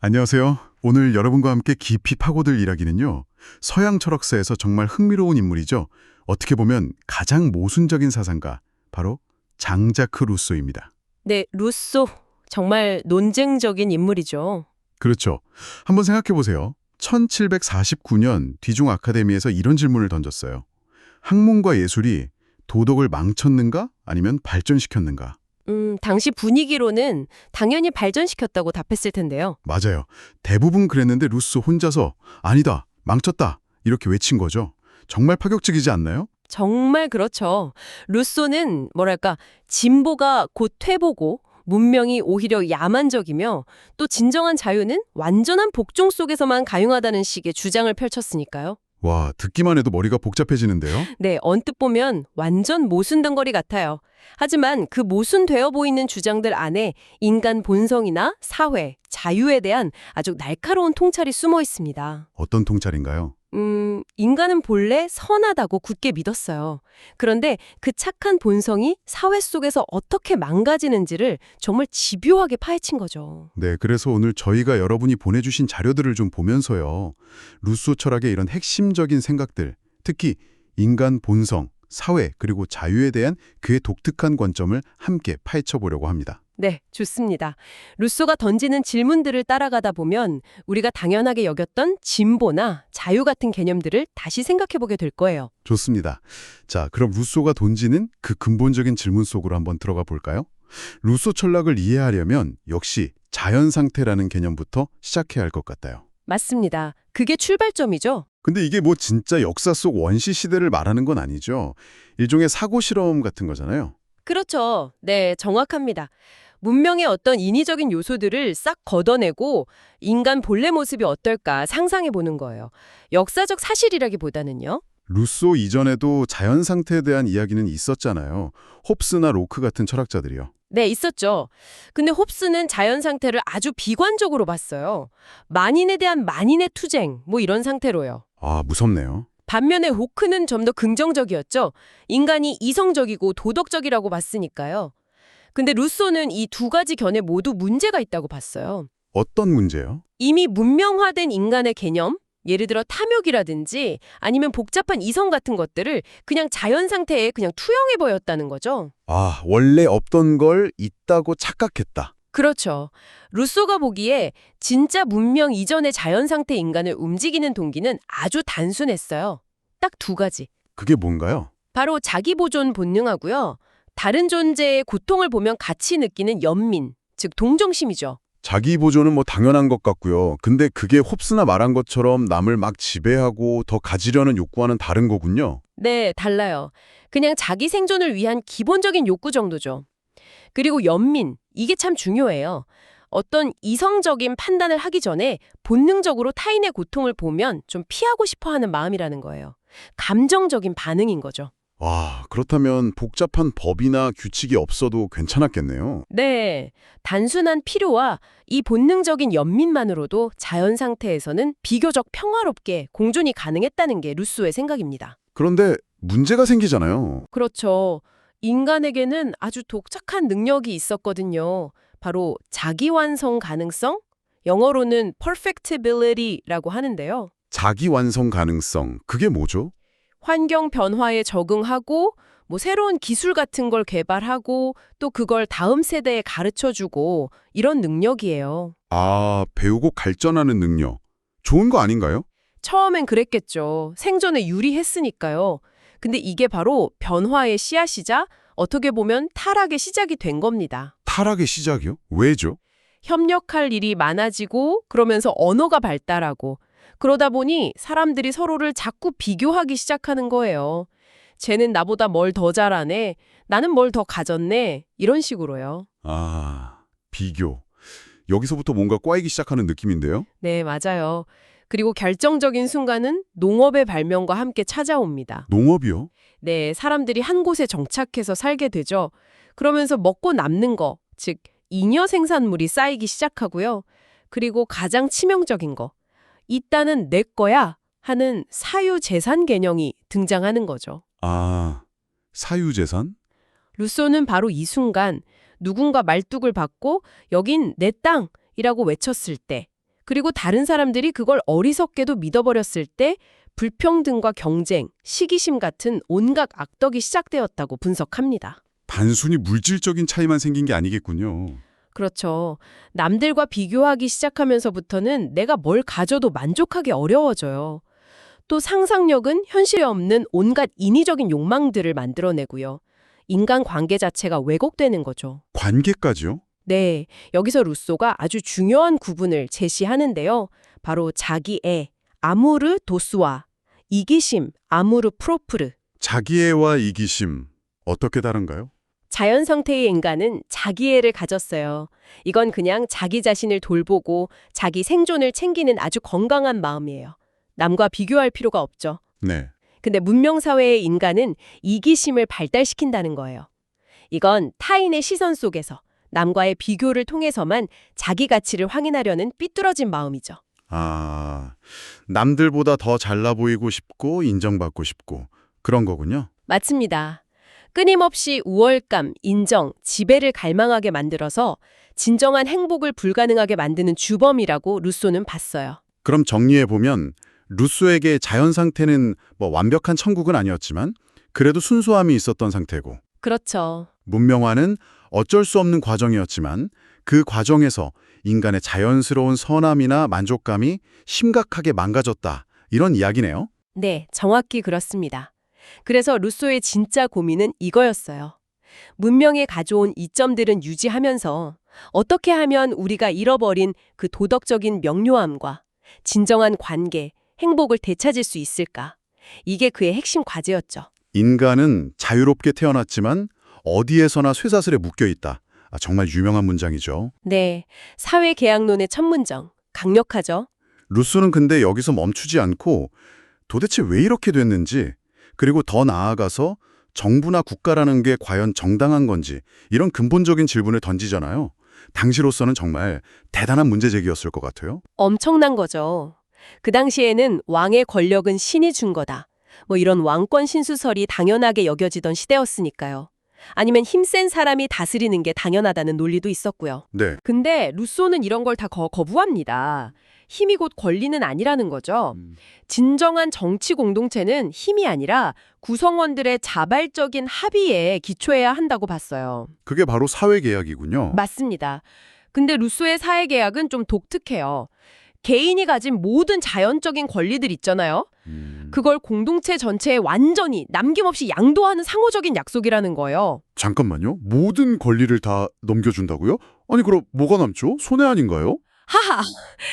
안녕하세요. 오늘 여러분과 함께 깊이 파고들 이야기는요. 서양 철학사에서 정말 흥미로운 인물이죠. 어떻게 보면 가장 모순적인 사상가, 바로 장자크 루소입니다. 네, 루소. 정말 논쟁적인 인물이죠. 그렇죠. 한번 생각해 보세요. 1749년 뒤중 아카데미에서 이런 질문을 던졌어요. 학문과 예술이 도덕을 망쳤는가 아니면 발전시켰는가? 음, 당시 분위기로는 당연히 발전시켰다고 답했을 텐데요. 맞아요. 대부분 그랬는데 루소 혼자서 아니다, 망쳤다 이렇게 외친 거죠. 정말 파격적이지 않나요? 정말 그렇죠. 루소는 뭐랄까 진보가 곧 퇴보고 문명이 오히려 야만적이며 또 진정한 자유는 완전한 복종 속에서만 가용하다는 식의 주장을 펼쳤으니까요. 와, 듣기만 해도 머리가 복잡해지는데요. 네, 언뜻 보면 완전 모순덩거리 같아요. 하지만 그 모순되어 보이는 주장들 안에 인간 본성이나 사회, 자유에 대한 아주 날카로운 통찰이 숨어 있습니다. 어떤 통찰인가요? 음, 인간은 본래 선하다고 굳게 믿었어요. 그런데 그 착한 본성이 사회 속에서 어떻게 망가지는지를 정말 집요하게 파헤친 거죠. 네, 그래서 오늘 저희가 여러분이 보내주신 자료들을 좀 보면서요. 루소 철학의 이런 핵심적인 생각들, 특히 인간 본성, 사회, 그리고 자유에 대한 그의 독특한 관점을 함께 파헤쳐 보려고 합니다. 네, 좋습니다. 루소가 던지는 질문들을 따라가다 보면 우리가 당연하게 여겼던 진보나 자유 같은 개념들을 다시 생각해보게 될 거예요. 좋습니다. 자, 그럼 루소가 던지는 그 근본적인 질문 속으로 한번 들어가 볼까요? 루소 철학을 이해하려면 역시 자연 상태라는 개념부터 시작해야 할 것 같아요. 맞습니다. 그게 출발점이죠. 근데 이게 뭐 진짜 역사 속 원시 시대를 말하는 건 아니죠. 일종의 사고 실험 같은 거잖아요. 그렇죠. 네, 정확합니다. 문명의 어떤 인위적인 요소들을 싹 걷어내고 인간 본래 모습이 어떨까 상상해 보는 거예요. 역사적 사실이라기보다는요. 루소 이전에도 자연 상태에 대한 이야기는 있었잖아요. 홉스나 로크 같은 철학자들이요. 네, 있었죠. 근데 홉스는 자연 상태를 아주 비관적으로 봤어요. 만인에 대한 만인의 투쟁, 뭐 이런 상태로요. 아, 무섭네요. 반면에 호크는 좀 더 긍정적이었죠. 인간이 이성적이고 도덕적이라고 봤으니까요. 근데 루소는 이 두 가지 견해 모두 문제가 있다고 봤어요. 어떤 문제요? 이미 문명화된 인간의 개념, 예를 들어 탐욕이라든지 아니면 복잡한 이성 같은 것들을 그냥 자연 상태에 그냥 투영해 보였다는 거죠. 아, 원래 없던 걸 있다고 착각했다. 그렇죠. 루소가 보기에 진짜 문명 이전의 자연 상태 인간을 움직이는 동기는 아주 단순했어요. 딱 두 가지. 그게 뭔가요? 바로 자기 보존 본능하고요. 다른 존재의 고통을 보면 같이 느끼는 연민, 즉 동정심이죠. 자기 보존은 뭐 당연한 것 같고요. 근데 그게 홉스나 말한 것처럼 남을 막 지배하고 더 가지려는 욕구와는 다른 거군요. 네, 달라요. 그냥 자기 생존을 위한 기본적인 욕구 정도죠. 그리고 연민, 이게 참 중요해요. 어떤 이성적인 판단을 하기 전에 본능적으로 타인의 고통을 보면 좀 피하고 싶어 하는 마음이라는 거예요. 감정적인 반응인 거죠. 와, 그렇다면 복잡한 법이나 규칙이 없어도 괜찮았겠네요. 네, 단순한 필요와 이 본능적인 연민만으로도 자연 상태에서는 비교적 평화롭게 공존이 가능했다는 게 루소의 생각입니다. 그런데 문제가 생기잖아요. 그렇죠. 인간에게는 아주 독특한 능력이 있었거든요. 바로 자기 완성 가능성? 영어로는 perfectibility라고 하는데요. 자기 완성 가능성, 그게 뭐죠? 환경 변화에 적응하고 뭐 새로운 기술 같은 걸 개발하고 또 그걸 다음 세대에 가르쳐 주고 이런 능력이에요. 아, 배우고 발전하는 능력. 좋은 거 아닌가요? 처음엔 그랬겠죠. 생존에 유리했으니까요. 근데 이게 바로 변화의 씨앗이자 어떻게 보면 타락의 시작이 된 겁니다. 타락의 시작이요? 왜죠? 협력할 일이 많아지고 그러면서 언어가 발달하고 그러다 보니 사람들이 서로를 자꾸 비교하기 시작하는 거예요. 쟤는 나보다 뭘 더 잘하네. 나는 뭘 더 가졌네. 이런 식으로요. 아, 비교. 여기서부터 뭔가 꽈이기 시작하는 느낌인데요? 네, 맞아요. 그리고 결정적인 순간은 농업의 발명과 함께 찾아옵니다. 농업이요? 네, 사람들이 한 곳에 정착해서 살게 되죠. 그러면서 먹고 남는 거, 즉 잉여 생산물이 쌓이기 시작하고요. 그리고 가장 치명적인 거, 이따는 내 거야 하는 사유 재산 개념이 등장하는 거죠. 아, 사유재산? 루소는 바로 이 순간 누군가 말뚝을 받고 여긴 내 땅이라고 외쳤을 때 그리고 다른 사람들이 그걸 어리석게도 믿어버렸을 때 불평등과 경쟁, 시기심 같은 온갖 악덕이 시작되었다고 분석합니다. 단순히 물질적인 차이만 생긴 게 아니겠군요. 그렇죠. 남들과 비교하기 시작하면서부터는 내가 뭘 가져도 만족하기 어려워져요. 또 상상력은 현실에 없는 온갖 인위적인 욕망들을 만들어내고요. 인간 관계 자체가 왜곡되는 거죠. 관계까지요? 네, 여기서 루소가 아주 중요한 구분을 제시하는데요. 바로 자기애, 아무르 도스와 이기심, 아무르 프로프르. 자기애와 이기심 어떻게 다른가요? 자연 상태의 인간은 자기애를 가졌어요. 이건 그냥 자기 자신을 돌보고 자기 생존을 챙기는 아주 건강한 마음이에요. 남과 비교할 필요가 없죠. 네. 근데 문명사회의 인간은 이기심을 발달시킨다는 거예요. 이건 타인의 시선 속에서 남과의 비교를 통해서만 자기 가치를 확인하려는 삐뚤어진 마음이죠. 아, 남들보다 더 잘나 보이고 싶고 인정받고 싶고 그런 거군요. 맞습니다. 끊임없이 우월감, 인정, 지배를 갈망하게 만들어서 진정한 행복을 불가능하게 만드는 주범이라고 루소는 봤어요. 그럼 정리해 보면 루소에게 자연 상태는 뭐 완벽한 천국은 아니었지만 그래도 순수함이 있었던 상태고 그렇죠. 문명화는 어쩔 수 없는 과정이었지만 그 과정에서 인간의 자연스러운 선함이나 만족감이 심각하게 망가졌다. 이런 이야기네요. 네, 정확히 그렇습니다. 그래서 루소의 진짜 고민은 이거였어요. 문명에 가져온 이점들은 유지하면서 어떻게 하면 우리가 잃어버린 그 도덕적인 명료함과 진정한 관계, 행복을 되찾을 수 있을까? 이게 그의 핵심 과제였죠. 인간은 자유롭게 태어났지만 어디에서나 쇠사슬에 묶여 있다. 아, 정말 유명한 문장이죠. 네, 사회계약론의 첫 문장, 강력하죠? 루소는 근데 여기서 멈추지 않고 도대체 왜 이렇게 됐는지 그리고 더 나아가서 정부나 국가라는 게 과연 정당한 건지 이런 근본적인 질문을 던지잖아요. 당시로서는 정말 대단한 문제 제기였을 것 같아요. 엄청난 거죠. 그 당시에는 왕의 권력은 신이 준 거다. 뭐 이런 왕권 신수설이 당연하게 여겨지던 시대였으니까요. 아니면 힘센 사람이 다스리는 게 당연하다는 논리도 있었고요. 네. 근데 루소는 이런 걸 다 거부합니다. 힘이 곧 권리는 아니라는 거죠. 진정한 정치 공동체는 힘이 아니라 구성원들의 자발적인 합의에 기초해야 한다고 봤어요. 그게 바로 사회계약이군요. 맞습니다. 근데 루소의 사회계약은 좀 독특해요. 개인이 가진 모든 자연적인 권리들 있잖아요. 음, 그걸 공동체 전체에 완전히 남김없이 양도하는 상호적인 약속이라는 거예요. 잠깐만요. 모든 권리를 다 넘겨준다고요? 아니 그럼 뭐가 남죠? 손해 아닌가요? 하하!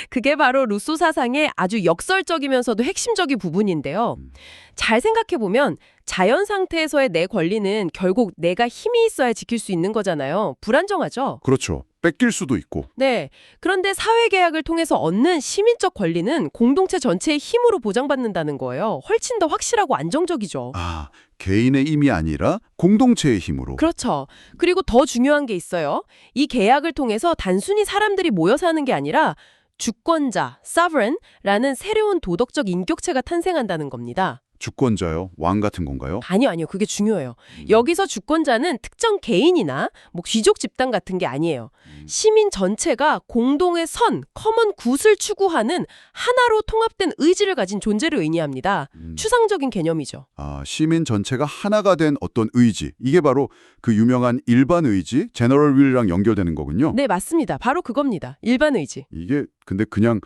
그게 바로 루소 사상의 아주 역설적이면서도 핵심적인 부분인데요. 음. 잘 생각해보면 자연 상태에서의 내 권리는 결국 내가 힘이 있어야 지킬 수 있는 거잖아요. 불안정하죠? 그렇죠. 뺏길 수도 있고. 네. 그런데 사회계약을 통해서 얻는 시민적 권리는 공동체 전체의 힘으로 보장받는다는 거예요. 훨씬 더 확실하고 안정적이죠. 아, 개인의 힘이 아니라 공동체의 힘으로. 그렇죠. 그리고 더 중요한 게 있어요. 이 계약을 통해서 단순히 사람들이 모여 사는 게 아니라 주권자, sovereign라는 새로운 도덕적 인격체가 탄생한다는 겁니다. 주권자요? 왕 같은 건가요? 아니요, 아니요. 그게 중요해요. 여기서 주권자는 특정 개인이나 뭐 귀족 집단 같은 게 아니에요. 시민 전체가 공동의 선, 커먼 굿을 추구하는 하나로 통합된 의지를 가진 존재를 의미합니다. 음. 추상적인 개념이죠. 아, 시민 전체가 하나가 된 어떤 의지. 이게 바로 그 유명한 일반 의지, 제너럴 윌이랑 연결되는 거군요. 네, 맞습니다. 바로 그겁니다. 일반 의지. 이게 근데 그냥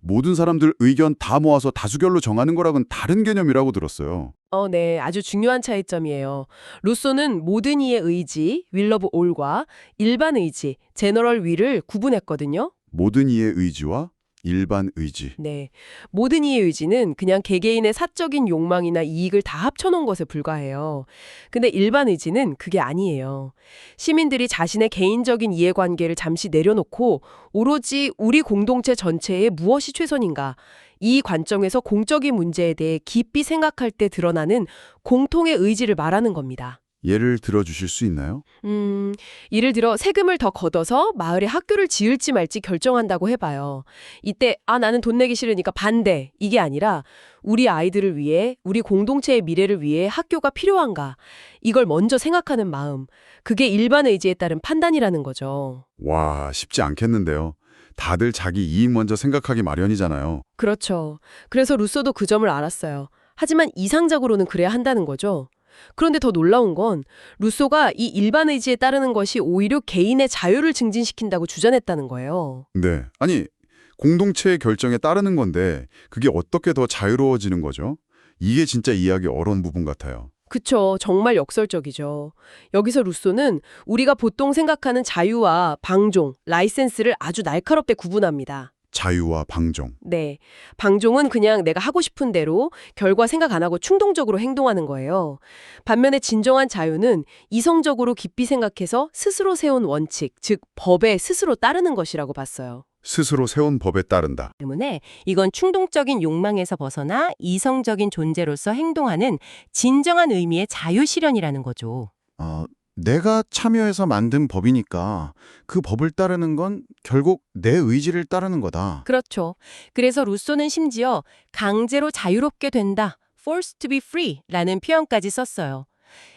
모든 사람들 의견 다 모아서 다수결로 정하는 거랑은 다른 개념이라고 들었어요. 어, 네. 아주 중요한 차이점이에요. 루소는 모든 이의 의지, 윌 오브 올과 일반 의지, 제너럴 윌을 구분했거든요. 모든 이의 의지와 일반 의지. 네. 모든 이의 의지는 그냥 개개인의 사적인 욕망이나 이익을 다 합쳐놓은 것에 불과해요. 근데 일반 의지는 그게 아니에요. 시민들이 자신의 개인적인 이해관계를 잠시 내려놓고 오로지 우리 공동체 전체에 무엇이 최선인가 이 관점에서 공적인 문제에 대해 깊이 생각할 때 드러나는 공통의 의지를 말하는 겁니다. 예를 들어 주실 수 있나요? 음, 예를 들어 세금을 더 걷어서 마을에 학교를 지을지 말지 결정한다고 해봐요. 이때 아 나는 돈 내기 싫으니까 반대 이게 아니라 우리 아이들을 위해 우리 공동체의 미래를 위해 학교가 필요한가 이걸 먼저 생각하는 마음 그게 일반 의지에 따른 판단이라는 거죠. 와, 쉽지 않겠는데요. 다들 자기 이익 먼저 생각하기 마련이잖아요. 그렇죠. 그래서 루소도 그 점을 알았어요. 하지만 이상적으로는 그래야 한다는 거죠. 그런데 더 놀라운 건 루소가 이 일반 의지에 따르는 것이 오히려 개인의 자유를 증진시킨다고 주장했다는 거예요. 네. 아니, 공동체의 결정에 따르는 건데 그게 어떻게 더 자유로워지는 거죠? 이게 진짜 이해하기 어려운 부분 같아요. 그쵸. 정말 역설적이죠. 여기서 루소는 우리가 보통 생각하는 자유와 방종, 라이센스를 아주 날카롭게 구분합니다. 자유와 방종. 네. 방종은 그냥 내가 하고 싶은 대로 결과 생각 안 하고 충동적으로 행동하는 거예요. 반면에 진정한 자유는 이성적으로 깊이 생각해서 스스로 세운 원칙, 즉 법에 스스로 따르는 것이라고 봤어요. 스스로 세운 법에 따른다. 때문에 이건 충동적인 욕망에서 벗어나 이성적인 존재로서 행동하는 진정한 의미의 자유 실현이라는 거죠. 어, 내가 참여해서 만든 법이니까 그 법을 따르는 건 결국 내 의지를 따르는 거다. 그렇죠. 그래서 루소는 심지어 강제로 자유롭게 된다, forced to be free 라는 표현까지 썼어요.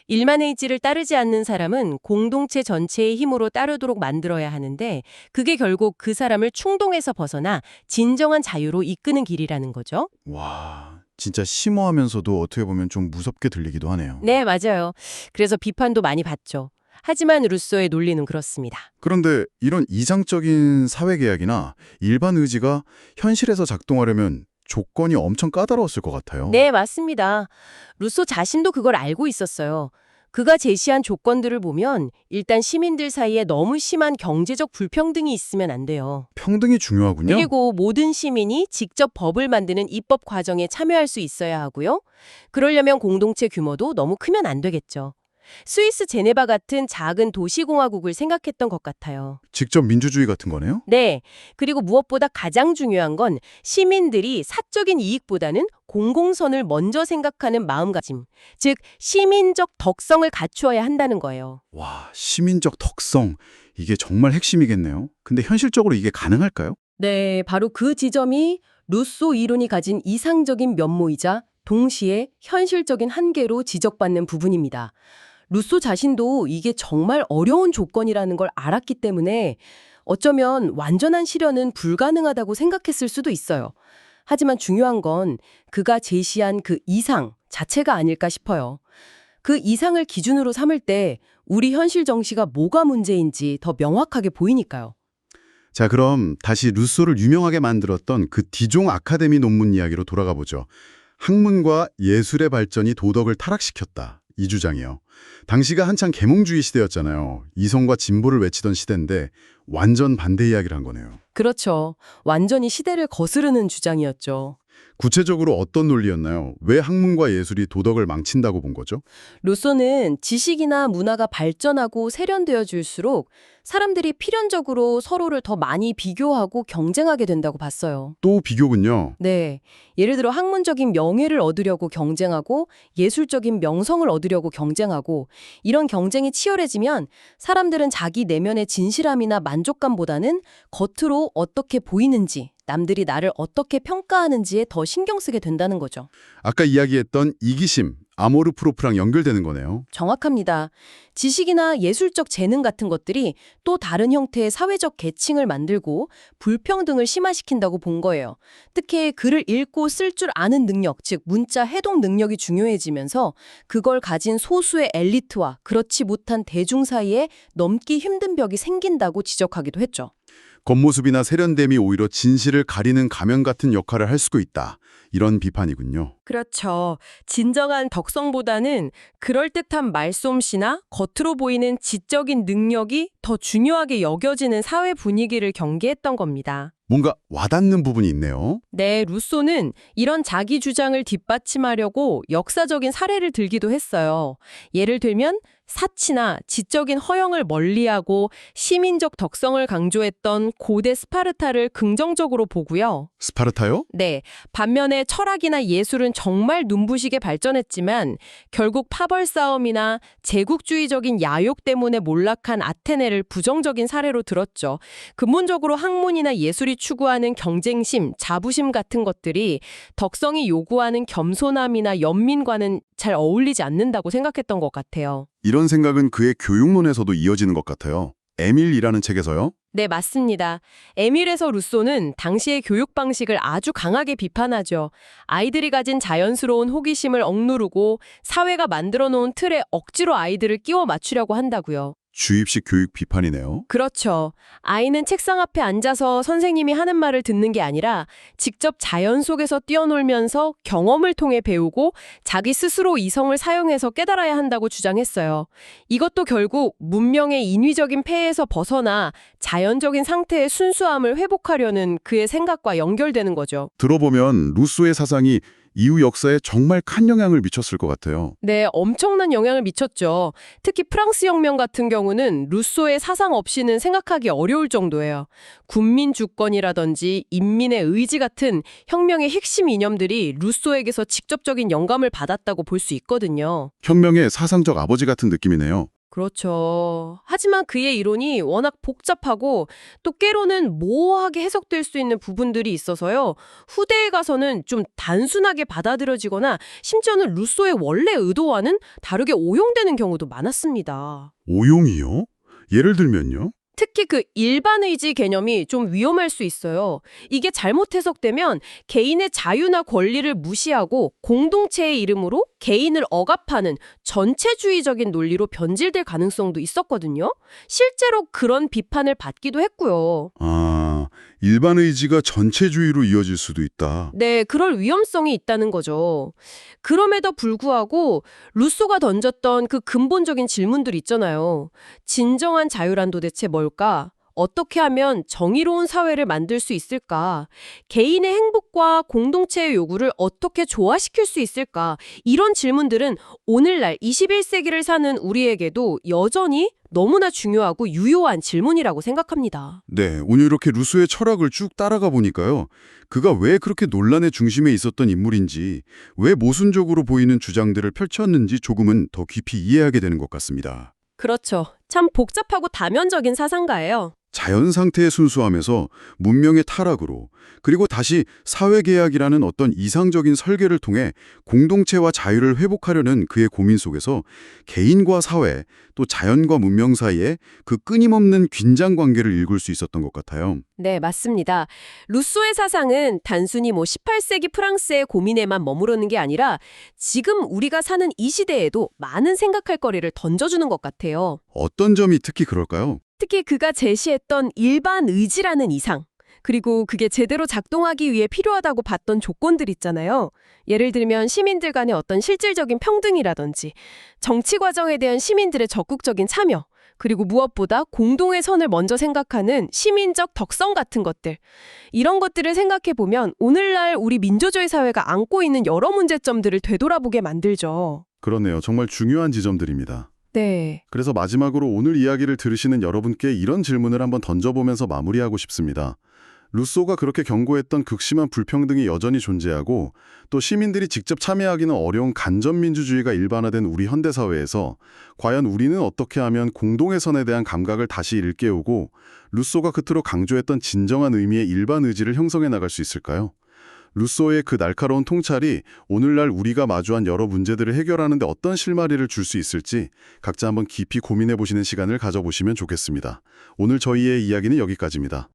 일만의 의지를 따르지 않는 사람은 공동체 전체의 힘으로 따르도록 만들어야 하는데 그게 결국 그 사람을 충동에서 벗어나 진정한 자유로 이끄는 길이라는 거죠. 와, 진짜 심오하면서도 어떻게 보면 좀 무섭게 들리기도 하네요. 네, 맞아요. 그래서 비판도 많이 받죠. 하지만 루소의 논리는 그렇습니다. 그런데 이런 이상적인 사회계약이나 일반 의지가 현실에서 작동하려면 조건이 엄청 까다로웠을 것 같아요. 네, 맞습니다. 루소 자신도 그걸 알고 있었어요. 그가 제시한 조건들을 보면 일단 시민들 사이에 너무 심한 경제적 불평등이 있으면 안 돼요. 평등이 중요하군요. 그리고 모든 시민이 직접 법을 만드는 입법 과정에 참여할 수 있어야 하고요. 그러려면 공동체 규모도 너무 크면 안 되겠죠. 스위스 제네바 같은 작은 도시공화국을 생각했던 것 같아요. 직접 민주주의 같은 거네요? 네. 그리고 무엇보다 가장 중요한 건 시민들이 사적인 이익보다는 공공선을 먼저 생각하는 마음가짐, 즉 시민적 덕성을 갖추어야 한다는 거예요. 와, 시민적 덕성. 이게 정말 핵심이겠네요. 근데 현실적으로 이게 가능할까요? 네, 바로 그 지점이 루소 이론이 가진 이상적인 면모이자 동시에 현실적인 한계로 지적받는 부분입니다. 루소 자신도 이게 정말 어려운 조건이라는 걸 알았기 때문에 어쩌면 완전한 실현은 불가능하다고 생각했을 수도 있어요. 하지만 중요한 건 그가 제시한 그 이상 자체가 아닐까 싶어요. 그 이상을 기준으로 삼을 때 우리 현실 정시가 뭐가 문제인지 더 명확하게 보이니까요. 자, 그럼 다시 루소를 유명하게 만들었던 그 디종 아카데미 논문 이야기로 돌아가 보죠. 학문과 예술의 발전이 도덕을 타락시켰다. 이 주장이요. 당시가 한창 계몽주의 시대였잖아요. 이성과 진보를 외치던 시대인데 완전 반대 이야기를 한 거네요. 그렇죠. 완전히 시대를 거스르는 주장이었죠. 구체적으로 어떤 논리였나요? 왜 학문과 예술이 도덕을 망친다고 본 거죠? 루소는 지식이나 문화가 발전하고 세련되어 질수록 사람들이 필연적으로 서로를 더 많이 비교하고 경쟁하게 된다고 봤어요. 또 비교군요. 네. 예를 들어 학문적인 명예를 얻으려고 경쟁하고 예술적인 명성을 얻으려고 경쟁하고 이런 경쟁이 치열해지면 사람들은 자기 내면의 진실함이나 만족감보다는 겉으로 어떻게 보이는지 남들이 나를 어떻게 평가하는지에 더 신경 쓰게 된다는 거죠. 아까 이야기했던 이기심, 아모르 프로프랑 연결되는 거네요. 정확합니다. 지식이나 예술적 재능 같은 것들이 또 다른 형태의 사회적 계층을 만들고 불평등을 심화시킨다고 본 거예요. 특히 글을 읽고 쓸 줄 아는 능력, 즉 문자 해독 능력이 중요해지면서 그걸 가진 소수의 엘리트와 그렇지 못한 대중 사이에 넘기 힘든 벽이 생긴다고 지적하기도 했죠. 겉모습이나 세련됨이 오히려 진실을 가리는 가면 같은 역할을 할 수도 있다. 이런 비판이군요. 그렇죠. 진정한 덕성보다는 그럴듯한 말솜씨나 겉으로 보이는 지적인 능력이 더 중요하게 여겨지는 사회 분위기를 경계했던 겁니다. 뭔가 와닿는 부분이 있네요. 네, 루소는 이런 자기 주장을 뒷받침하려고 역사적인 사례를 들기도 했어요. 예를 들면 사치나 지적인 허영을 멀리하고 시민적 덕성을 강조했던 고대 스파르타를 긍정적으로 보고요. 스파르타요? 네, 반면에 철학이나 예술은 정말 눈부시게 발전했지만 결국 파벌 싸움이나 제국주의적인 야욕 때문에 몰락한 아테네를 부정적인 사례로 들었죠. 근본적으로 학문이나 예술이 추구하는 경쟁심, 자부심 같은 것들이 덕성이 요구하는 겸손함이나 연민과는 잘 어울리지 않는다고 생각했던 것 같아요. 이런 생각은 그의 교육론에서도 이어지는 것 같아요. 에밀이라는 책에서요. 네, 맞습니다. 에밀에서 루소는 당시의 교육 방식을 아주 강하게 비판하죠. 아이들이 가진 자연스러운 호기심을 억누르고 사회가 만들어 놓은 틀에 억지로 아이들을 끼워 맞추려고 한다고요. 주입식 교육 비판이네요. 그렇죠. 아이는 책상 앞에 앉아서 선생님이 하는 말을 듣는 게 아니라 직접 자연 속에서 뛰어놀면서 경험을 통해 배우고 자기 스스로 이성을 사용해서 깨달아야 한다고 주장했어요. 이것도 결국 문명의 인위적인 폐해에서 벗어나 자연적인 상태의 순수함을 회복하려는 그의 생각과 연결되는 거죠. 들어보면 루소의 사상이 이후 역사에 정말 큰 영향을 미쳤을 것 같아요. 네, 엄청난 영향을 미쳤죠. 특히 프랑스 혁명 같은 경우는 루소의 사상 없이는 생각하기 어려울 정도예요. 군민 주권이라든지 인민의 의지 같은 혁명의 핵심 이념들이 루소에게서 직접적인 영감을 받았다고 볼 수 있거든요. 혁명의 사상적 아버지 같은 느낌이네요. 그렇죠. 하지만 그의 이론이 워낙 복잡하고 또 깨로는 모호하게 해석될 수 있는 부분들이 있어서요. 후대에 가서는 좀 단순하게 받아들여지거나 심지어는 루소의 원래 의도와는 다르게 오용되는 경우도 많았습니다. 오용이요? 예를 들면요? 특히 그 일반 의지 개념이 좀 위험할 수 있어요. 이게 잘못 해석되면 개인의 자유나 권리를 무시하고 공동체의 이름으로 개인을 억압하는 전체주의적인 논리로 변질될 가능성도 있었거든요. 실제로 그런 비판을 받기도 했고요. 아, 일반 의지가 전체주의로 이어질 수도 있다. 네, 그럴 위험성이 있다는 거죠. 그럼에도 불구하고 루소가 던졌던 그 근본적인 질문들 있잖아요. 진정한 자유란 도대체 뭘까? 어떻게 하면 정의로운 사회를 만들 수 있을까? 개인의 행복과 공동체의 요구를 어떻게 조화시킬 수 있을까? 이런 질문들은 오늘날 21세기를 사는 우리에게도 여전히 너무나 중요하고 유효한 질문이라고 생각합니다. 네, 오늘 이렇게 루소의 철학을 쭉 따라가 보니까요. 그가 왜 그렇게 논란의 중심에 있었던 인물인지, 왜 모순적으로 보이는 주장들을 펼쳤는지 조금은 더 깊이 이해하게 되는 것 같습니다. 그렇죠. 참 복잡하고 다면적인 사상가예요. 자연 상태의 순수함에서 문명의 타락으로 그리고 다시 사회계약이라는 어떤 이상적인 설계를 통해 공동체와 자유를 회복하려는 그의 고민 속에서 개인과 사회 또 자연과 문명 사이에 그 끊임없는 긴장 관계를 읽을 수 있었던 것 같아요. 네, 맞습니다. 루소의 사상은 단순히 뭐 18세기 프랑스의 고민에만 머무르는 게 아니라 지금 우리가 사는 이 시대에도 많은 생각할 거리를 던져주는 것 같아요. 어떤 점이 특히 그럴까요? 특히 그가 제시했던 일반 의지라는 이상, 그리고 그게 제대로 작동하기 위해 필요하다고 봤던 조건들 있잖아요. 예를 들면 시민들 간의 어떤 실질적인 평등이라든지 정치 과정에 대한 시민들의 적극적인 참여, 그리고 무엇보다 공동의 선을 먼저 생각하는 시민적 덕성 같은 것들. 이런 것들을 생각해 보면 오늘날 우리 민주주의 사회가 안고 있는 여러 문제점들을 되돌아보게 만들죠. 그러네요. 정말 중요한 지점들입니다. 네. 그래서 마지막으로 오늘 이야기를 들으시는 여러분께 이런 질문을 한번 던져보면서 마무리하고 싶습니다. 루소가 그렇게 경고했던 극심한 불평등이 여전히 존재하고 또 시민들이 직접 참여하기는 어려운 간접민주주의가 일반화된 우리 현대사회에서 과연 우리는 어떻게 하면 공동의 선에 대한 감각을 다시 일깨우고 루소가 끝으로 강조했던 진정한 의미의 일반 의지를 형성해 나갈 수 있을까요? 루소의 그 날카로운 통찰이 오늘날 우리가 마주한 여러 문제들을 해결하는 데 어떤 실마리를 줄 수 있을지 각자 한번 깊이 고민해 보시는 시간을 가져보시면 좋겠습니다. 오늘 저희의 이야기는 여기까지입니다.